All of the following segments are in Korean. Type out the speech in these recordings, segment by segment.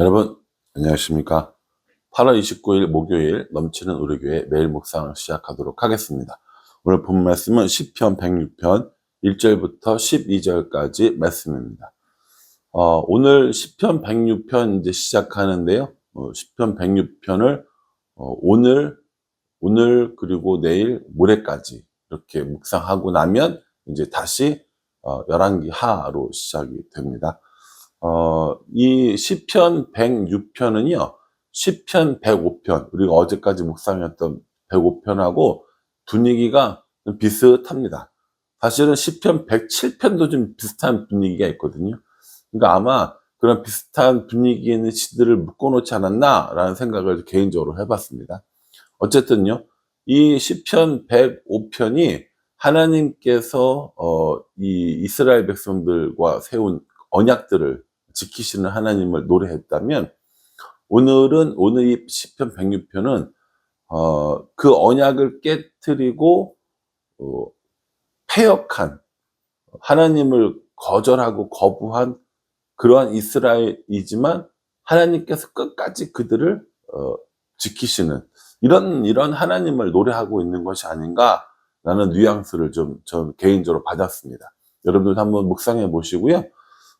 여러분 안녕하십니까? 8월 29일 목요일 넘치는 우리 교회 매일 묵상 시작하도록 하겠습니다. 오늘 본 말씀은 10편 106편 1절부터 12절까지 말씀입니다. 어, 오늘 10편 106편 이제 시작하는데요. 어, 10편 106편을 어, 오늘 오늘 그리고 내일 모레까지 이렇게 묵상하고 나면 이제 다시 어, 11기 하로 시작이 됩니다 어, 이 시편 106편은요, 시편 105편, 우리가 어제까지 묵상했던 105편하고 분위기가 좀 비슷합니다. 사실은 시편 107편도 좀 비슷한 분위기가 있거든요. 그러니까 아마 그런 비슷한 분위기 있는 시들을 묶어놓지 않았나라는 생각을 개인적으로 해봤습니다. 어쨌든요, 이 시편 105편이 하나님께서 어, 이 이스라엘 백성들과 세운 언약들을 지키시는 하나님을 노래했다면 오늘은 오늘 이 시편 106편은 어, 그 언약을 깨뜨리고 어, 폐역한 하나님을 거절하고 거부한 그러한 이스라엘이지만 하나님께서 끝까지 그들을 어, 지키시는 이런 이런 하나님을 노래하고 있는 것이 아닌가라는 뉘앙스를 좀 전 개인적으로 받았습니다. 여러분들 한번 묵상해 보시고요.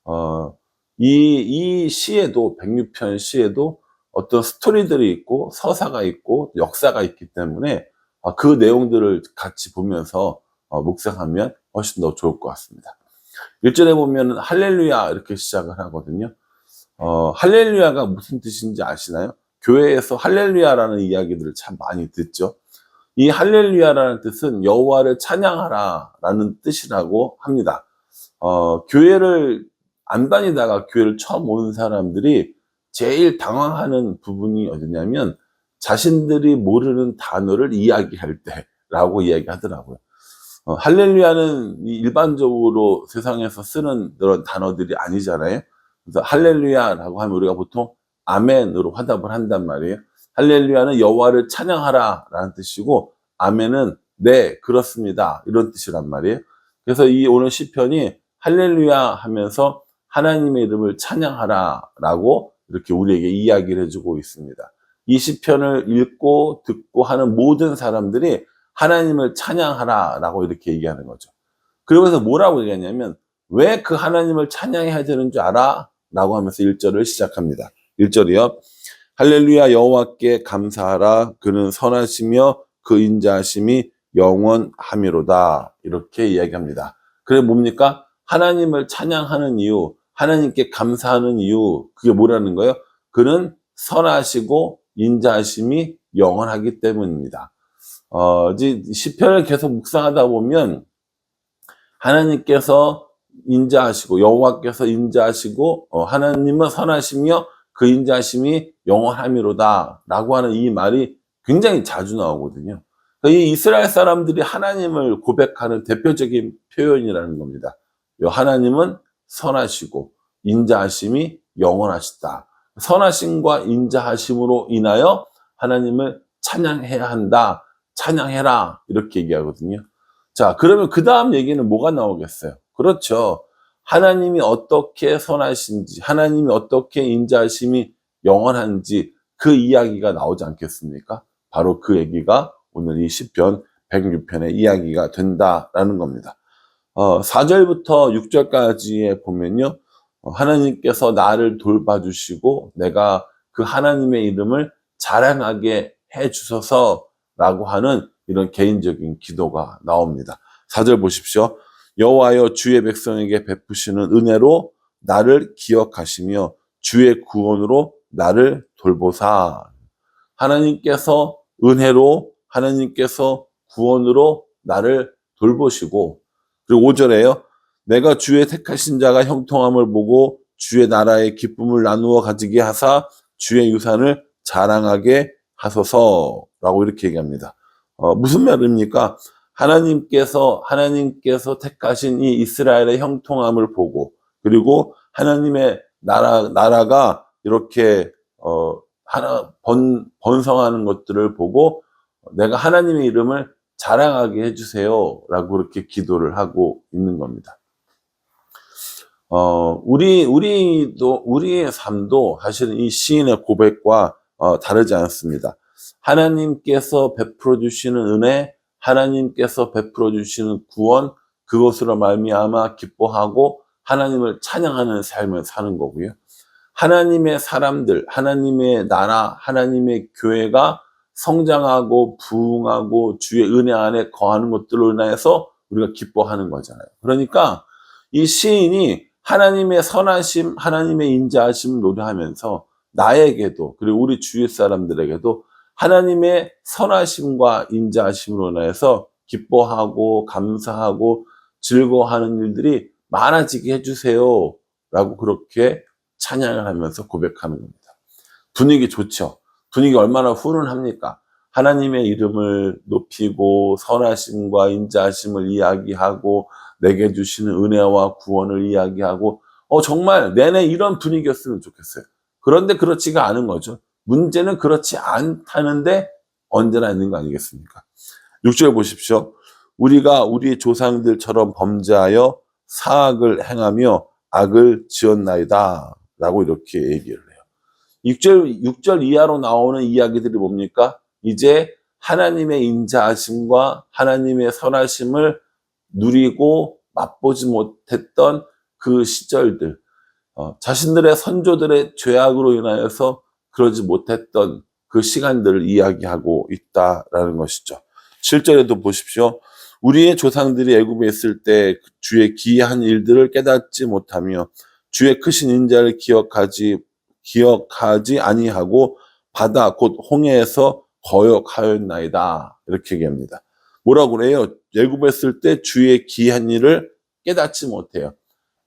어, 이, 이 시에도, 106편 시에도 어떤 스토리들이 있고, 서사가 있고, 역사가 있기 때문에 어, 그 내용들을 같이 보면서 어, 묵상하면 훨씬 더 좋을 것 같습니다. 1절에 보면 할렐루야 이렇게 시작을 하거든요. 어, 할렐루야가 무슨 뜻인지 아시나요? 교회에서 할렐루야라는 이야기들을 참 많이 듣죠. 이 할렐루야라는 뜻은 여호와를 찬양하라라는 뜻이라고 합니다. 어, 교회를 안 다니다가 교회를 처음 오는 사람들이 제일 당황하는 부분이 어디냐면 자신들이 모르는 단어를 이야기할 때라고 이야기하더라고요. 어, 할렐루야는 일반적으로 세상에서 쓰는 그런 단어들이 아니잖아요. 그래서 할렐루야라고 하면 우리가 보통 아멘으로 화답을 한단 말이에요. 할렐루야는 여호와를 찬양하라라는 뜻이고 아멘은 네 그렇습니다 이런 뜻이란 말이에요. 그래서 이 오늘 시편이 할렐루야 하면서 하나님의 이름을 찬양하라라고 이렇게 우리에게 이야기를 해주고 있습니다. 이 시편을 읽고 듣고 하는 모든 사람들이 하나님을 찬양하라라고 이렇게 얘기하는 거죠. 그러면서 뭐라고 얘기하냐면 왜 그 하나님을 찬양해야 되는 줄 알아? 라고 하면서 1절을 시작합니다. 1절이요. 할렐루야 여호와께 감사하라 그는 선하시며 그 인자하심이 영원함이로다 이렇게 이야기합니다. 그래 뭡니까? 하나님을 찬양하는 이유, 하나님께 감사하는 이유, 그게 뭐라는 거예요? 그는 선하시고 인자하심이 영원하기 때문입니다. 어, 이제 시편을 계속 묵상하다 보면 하나님께서 인자하시고 여호와께서 인자하시고 어, 하나님은 선하시며 그 인자하심이 영원함이로다라고 하는 이 말이 굉장히 자주 나오거든요. 이 이스라엘 사람들이 하나님을 고백하는 대표적인 표현이라는 겁니다. 하나님은 선하시고 인자하심이 영원하시다. 선하심과 인자하심으로 인하여 하나님을 찬양해야 한다. 찬양해라. 이렇게 얘기하거든요. 자, 그러면 그 다음 얘기는 뭐가 나오겠어요? 그렇죠. 하나님이 어떻게 선하신지, 하나님이 어떻게 인자하심이 영원한지 그 이야기가 나오지 않겠습니까? 바로 그 얘기가 오늘 이 10편 106편의 이야기가 된다라는 겁니다. 어, 4절부터 6절까지에 보면요. 어, 하나님께서 나를 돌봐주시고 내가 그 하나님의 이름을 자랑하게 해 주셔서 라고 하는 이런 개인적인 기도가 나옵니다. 4절 보십시오. 여호와여 주의 백성에게 베푸시는 은혜로 나를 기억하시며 주의 구원으로 나를 돌보사. 하나님께서 은혜로 하나님께서 구원으로 나를 돌보시고 그리고 5절에요. 내가 주의 택하신 자가 형통함을 보고 주의 나라의 기쁨을 나누어 가지게 하사 주의 유산을 자랑하게 하소서라고 이렇게 얘기합니다. 어, 무슨 말입니까? 하나님께서 하나님께서 택하신 이 이스라엘의 형통함을 보고 그리고 하나님의 나라 나라가 이렇게 어 하나 번 번성하는 것들을 보고 내가 하나님의 이름을 자랑하게 해주세요. 라고 그렇게 기도를 하고 있는 겁니다. 어, 우리, 우리도, 우리의 삶도 사실은 이 시인의 고백과 어, 다르지 않습니다. 하나님께서 베풀어 주시는 은혜, 하나님께서 베풀어 주시는 구원, 그것으로 말미암아 기뻐하고 하나님을 찬양하는 삶을 사는 거고요. 하나님의 사람들, 하나님의 나라, 하나님의 교회가 성장하고 부흥하고 주의 은혜 안에 거하는 것들로 인하여서 우리가 기뻐하는 거잖아요. 그러니까 이 시인이 하나님의 선하심, 하나님의 인자하심을 노래하면서 나에게도 그리고 우리 주위 사람들에게도 하나님의 선하심과 인자하심으로 인하여서 기뻐하고 감사하고 즐거워하는 일들이 많아지게 해주세요. 라고 그렇게 찬양을 하면서 고백하는 겁니다. 분위기 좋죠? 분위기 얼마나 훈훈합니까? 하나님의 이름을 높이고 선하심과 인자하심을 이야기하고 내게 주시는 은혜와 구원을 이야기하고 어 정말 내내 이런 분위기였으면 좋겠어요. 그런데 그렇지가 않은 거죠. 문제는 그렇지 않다는데 언제나 있는 거 아니겠습니까? 6절 보십시오. 우리가 우리 조상들처럼 범죄하여 사악을 행하며 악을 지었나이다. 라고 이렇게 얘기를 해요. 6절, 6절 이하로 나오는 이야기들이 뭡니까? 이제 하나님의 인자하심과 하나님의 선하심을 누리고 맛보지 못했던 그 시절들, 어, 자신들의 선조들의 죄악으로 인하여서 그러지 못했던 그 시간들을 이야기하고 있다라는 것이죠. 7절에도 보십시오. 우리의 조상들이 애굽에 있을 때 주의 기이한 일들을 깨닫지 못하며 주의 크신 인자를 기억하지 기억하지 아니하고 바다 곧 홍해에서 거역하였나이다 이렇게 얘기합니다. 뭐라고 그래요? 애굽에 있을 때 주의 기이한 일을 깨닫지 못해요.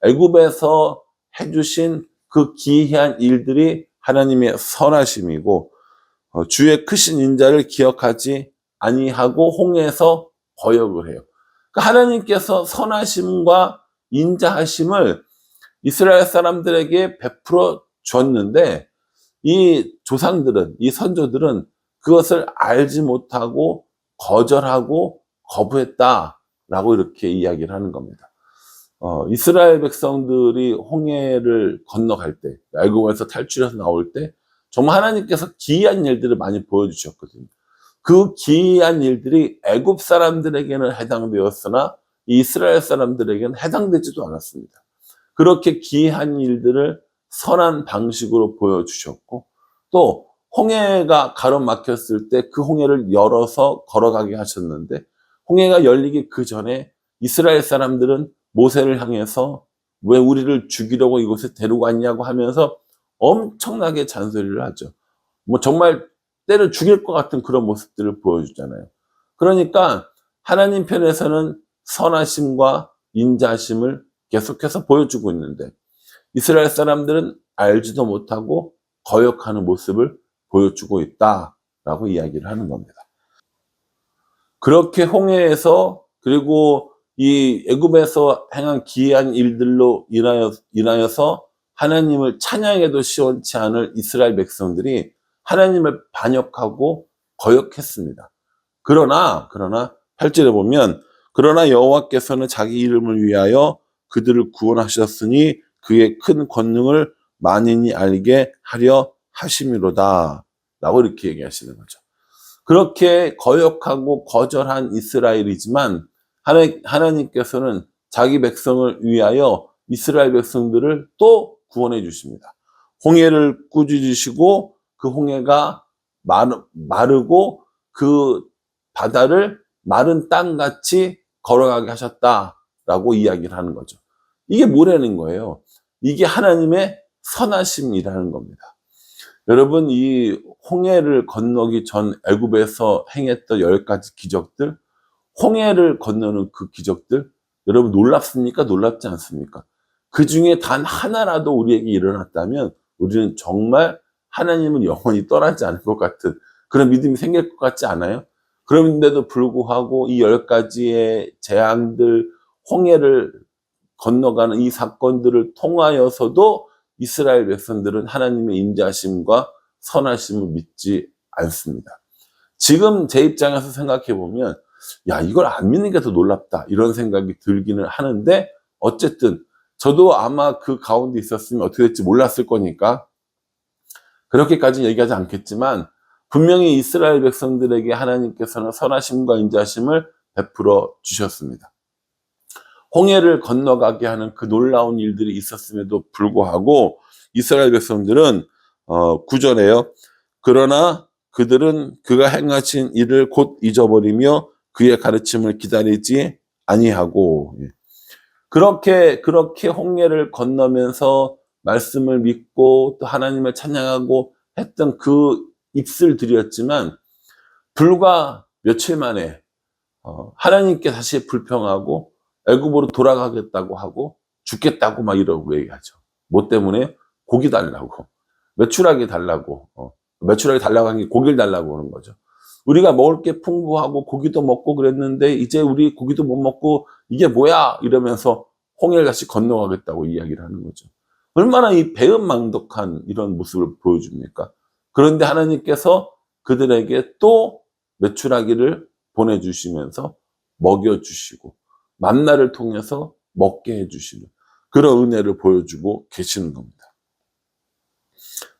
애굽에서 해주신 그 기이한 일들이 하나님의 선하심이고 어, 주의 크신 인자를 기억하지 아니하고 홍해에서 거역을 해요. 그러니까 하나님께서 선하심과 인자하심을 이스라엘 사람들에게 베풀어 줬는데 이 조상들은 이 선조들은 그것을 알지 못하고 거절하고 거부했다라고 이렇게 이야기를 하는 겁니다. 어, 이스라엘 백성들이 홍해를 건너갈 때, 애굽에서 탈출해서 나올 때 정말 하나님께서 기이한 일들을 많이 보여주셨거든요. 그 기이한 일들이 애굽 사람들에게는 해당되었으나 이스라엘 사람들에게는 해당되지도 않았습니다. 그렇게 기이한 일들을 선한 방식으로 보여주셨고 또 홍해가 가로막혔을 때 그 홍해를 열어서 걸어가게 하셨는데 홍해가 열리기 그 전에 이스라엘 사람들은 모세를 향해서 왜 우리를 죽이려고 이곳에 데리고 왔냐고 하면서 엄청나게 잔소리를 하죠. 뭐 정말 때를 죽일 것 같은 그런 모습들을 보여주잖아요. 그러니까 하나님 편에서는 선하심과 인자심을 계속해서 보여주고 있는데 이스라엘 사람들은 알지도 못하고 거역하는 모습을 보여주고 있다라고 이야기를 하는 겁니다. 그렇게 홍해에서 그리고 이 애굽에서 행한 기이한 일들로 인하여, 인하여서 하나님을 찬양해도 시원치 않을 이스라엘 백성들이 하나님을 반역하고 거역했습니다. 그러나 그러나 8절에 보면 그러나 여호와께서는 자기 이름을 위하여 그들을 구원하셨으니 그의 큰 권능을 만인이 알게 하려 하심이로다. 라고 이렇게 얘기하시는 거죠. 그렇게 거역하고 거절한 이스라엘이지만 하나님께서는 자기 백성을 위하여 이스라엘 백성들을 또 구원해 주십니다. 홍해를 꾸짖으시고 그 홍해가 마르고 그 바다를 마른 땅같이 걸어가게 하셨다라고 이야기를 하는 거죠. 이게 뭐라는 거예요? 이게 하나님의 선하심이라는 겁니다. 여러분 이 홍해를 건너기 전 애굽에서 행했던 열 가지 기적들, 홍해를 건너는 그 기적들, 여러분 놀랍습니까? 놀랍지 않습니까? 그 중에 단 하나라도 우리에게 일어났다면 우리는 정말 하나님은 영원히 떠나지 않을 것 같은 그런 믿음이 생길 것 같지 않아요? 그런데도 불구하고 이 열 가지의 재앙들, 홍해를 건너가는 이 사건들을 통하여서도 이스라엘 백성들은 하나님의 인자심과 선하심을 믿지 않습니다. 지금 제 입장에서 생각해 보면 야 이걸 안 믿는 게 더 놀랍다 이런 생각이 들기는 하는데 어쨌든 저도 아마 그 가운데 있었으면 어떻게 될지 몰랐을 거니까 그렇게까지는 얘기하지 않겠지만 분명히 이스라엘 백성들에게 하나님께서는 선하심과 인자심을 베풀어 주셨습니다. 홍해를 건너가게 하는 그 놀라운 일들이 있었음에도 불구하고 이스라엘 백성들은 어, 구절에요. 그러나 그들은 그가 행하신 일을 곧 잊어버리며 그의 가르침을 기다리지 아니하고 예. 그렇게 그렇게 홍해를 건너면서 말씀을 믿고 또 하나님을 찬양하고 했던 그 입술들이었지만 불과 며칠 만에 어, 하나님께 다시 불평하고 애굽으로 돌아가겠다고 하고 죽겠다고 막 이러고 얘기하죠. 뭐 때문에 고기 달라고 매출하게 달라고 어, 매출하게 달라고 한게 고기를 달라고 하는 거죠. 우리가 먹을 게 풍부하고 고기도 먹고 그랬는데 이제 우리 고기도 못 먹고 이게 뭐야 이러면서 홍해를 다시 건너가겠다고 이야기를 하는 거죠. 얼마나 이 배은망덕한 이런 모습을 보여줍니까? 그런데 하나님께서 그들에게 또 매출하기를 보내주시면서 먹여주시고 만나를 통해서 먹게 해주시는 그런 은혜를 보여주고 계시는 겁니다.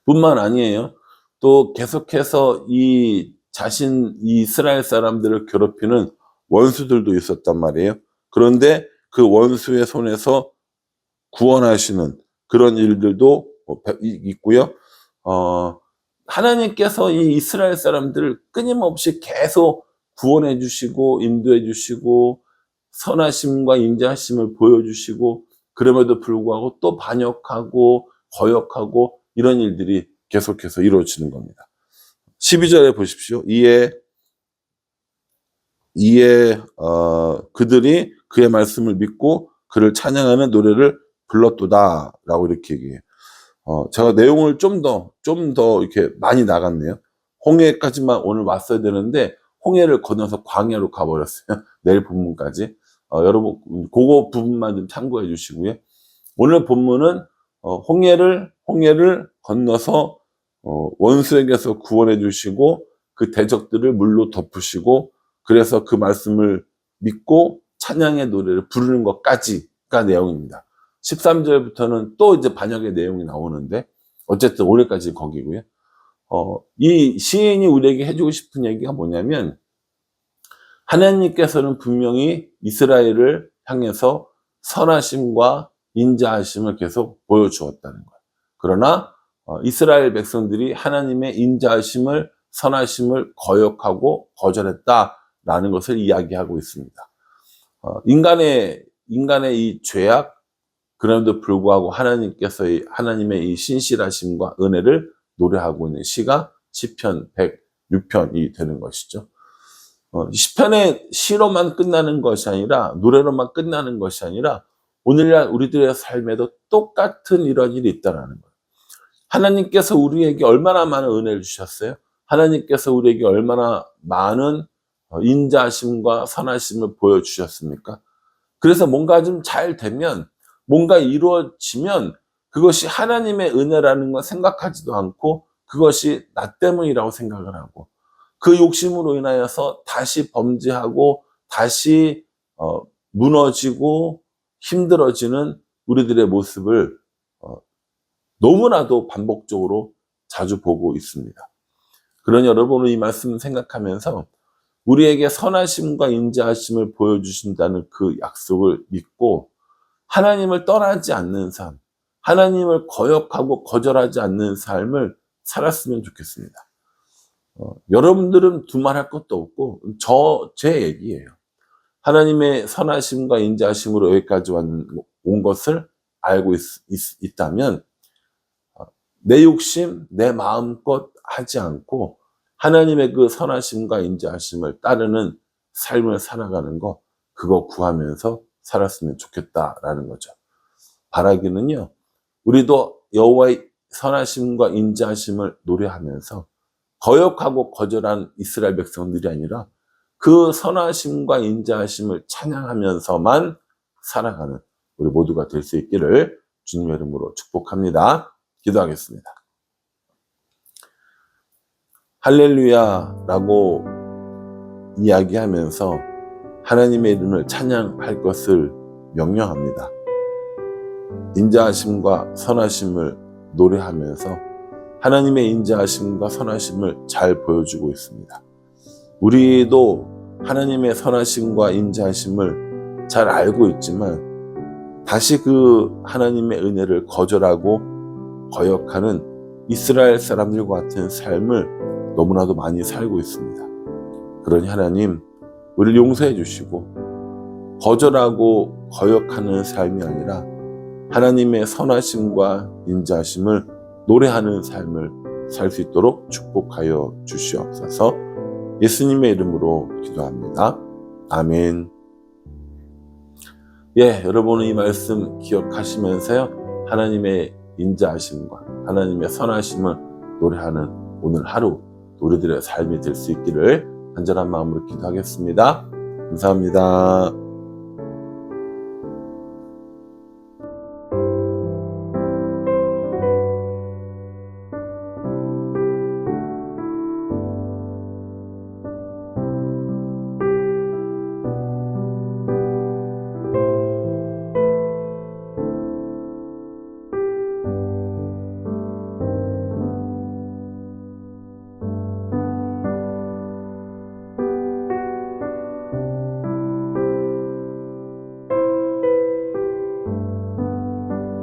뿐만 아니에요. 또 계속해서 이 자신 이 이스라엘 사람들을 괴롭히는 원수들도 있었단 말이에요. 그런데 그 원수의 손에서 구원하시는 그런 일들도 있고요. 어, 하나님께서 이 이스라엘 사람들을 끊임없이 계속 구원해 주시고 인도해 주시고 선하심과 인자하심을 보여주시고 그럼에도 불구하고 또 반역하고 거역하고 이런 일들이 계속해서 이루어지는 겁니다. 12절에 보십시오. 이에 이에 어, 그들이 그의 말씀을 믿고 그를 찬양하는 노래를 불렀도다라고 이렇게 얘기해요. 어, 제가 내용을 좀 더 좀 더 이렇게 많이 나갔네요. 홍해까지만 오늘 왔어야 되는데 홍해를 건너서 광야로 가버렸어요. 내일 본문까지. 어, 여러분 그거 부분만 좀 참고해 주시고요. 오늘 본문은 어, 홍해를 홍해를 건너서 어, 원수에게서 구원해 주시고 그 대적들을 물로 덮으시고 그래서 그 말씀을 믿고 찬양의 노래를 부르는 것까지가 내용입니다. 13절부터는 또 이제 반역의 내용이 나오는데 어쨌든 올해까지 거기고요. 어, 이 시인이 우리에게 해주고 싶은 얘기가 뭐냐면 하나님께서는 분명히 이스라엘을 향해서 선하심과 인자하심을 계속 보여주었다는 거예요. 그러나 어, 이스라엘 백성들이 하나님의 인자하심을 선하심을 거역하고 거절했다라는 것을 이야기하고 있습니다. 어, 인간의 인간의 이 죄악 그럼에도 불구하고 하나님께서 하나님의 이 신실하심과 은혜를 노래하고 있는 시가 시편 106편이 되는 것이죠. 어, 시편의 시로만 끝나는 것이 아니라 노래로만 끝나는 것이 아니라 오늘날 우리들의 삶에도 똑같은 이런 일이 있다라는 거예요. 하나님께서 우리에게 얼마나 많은 은혜를 주셨어요? 하나님께서 우리에게 얼마나 많은 어, 인자심과 선하심을 보여주셨습니까? 그래서 뭔가 좀 잘 되면, 뭔가 이루어지면 그것이 하나님의 은혜라는 걸 생각하지도 않고 그것이 나 때문이라고 생각을 하고 그 욕심으로 인하여서 다시 범죄하고 다시 어, 무너지고 힘들어지는 우리들의 모습을 어, 너무나도 반복적으로 자주 보고 있습니다. 그런 여러분은 이 말씀 생각하면서 우리에게 선하심과 인자하심을 보여주신다는 그 약속을 믿고 하나님을 떠나지 않는 삶, 하나님을 거역하고 거절하지 않는 삶을 살았으면 좋겠습니다. 어, 여러분들은 두말할 것도 없고 저 제 얘기예요. 하나님의 선하심과 인자하심으로 여기까지 온 것을 알고 있, 다면내 어, 욕심, 내 마음껏 하지 않고 하나님의 그 선하심과 인자하심을 따르는 삶을 살아가는 거 그거 구하면서 살았으면 좋겠다라는 거죠. 바라기는요. 우리도 여호와의 선하심과 인자하심을 노래하면서 거역하고 거절한 이스라엘 백성들이 아니라 그 선하심과 인자하심을 찬양하면서만 살아가는 우리 모두가 될 수 있기를 주님의 이름으로 축복합니다. 기도하겠습니다. 할렐루야라고 이야기하면서 하나님의 이름을 찬양할 것을 명령합니다. 인자하심과 선하심을 노래하면서 하나님의 인자하심과 선하심을 잘 보여주고 있습니다. 우리도 하나님의 선하심과 인자하심을 잘 알고 있지만 다시 그 하나님의 은혜를 거절하고 거역하는 이스라엘 사람들과 같은 삶을 너무나도 많이 살고 있습니다. 그러니 하나님, 우리를 용서해 주시고 거절하고 거역하는 삶이 아니라 하나님의 선하심과 인자하심을 노래하는 삶을 살 수 있도록 축복하여 주시옵소서 예수님의 이름으로 기도합니다. 아멘. 예, 여러분은 이 말씀 기억하시면서요. 하나님의 인자하심과 하나님의 선하심을 노래하는 오늘 하루 우리들의 삶이 될 수 있기를 간절한 마음으로 기도하겠습니다. 감사합니다.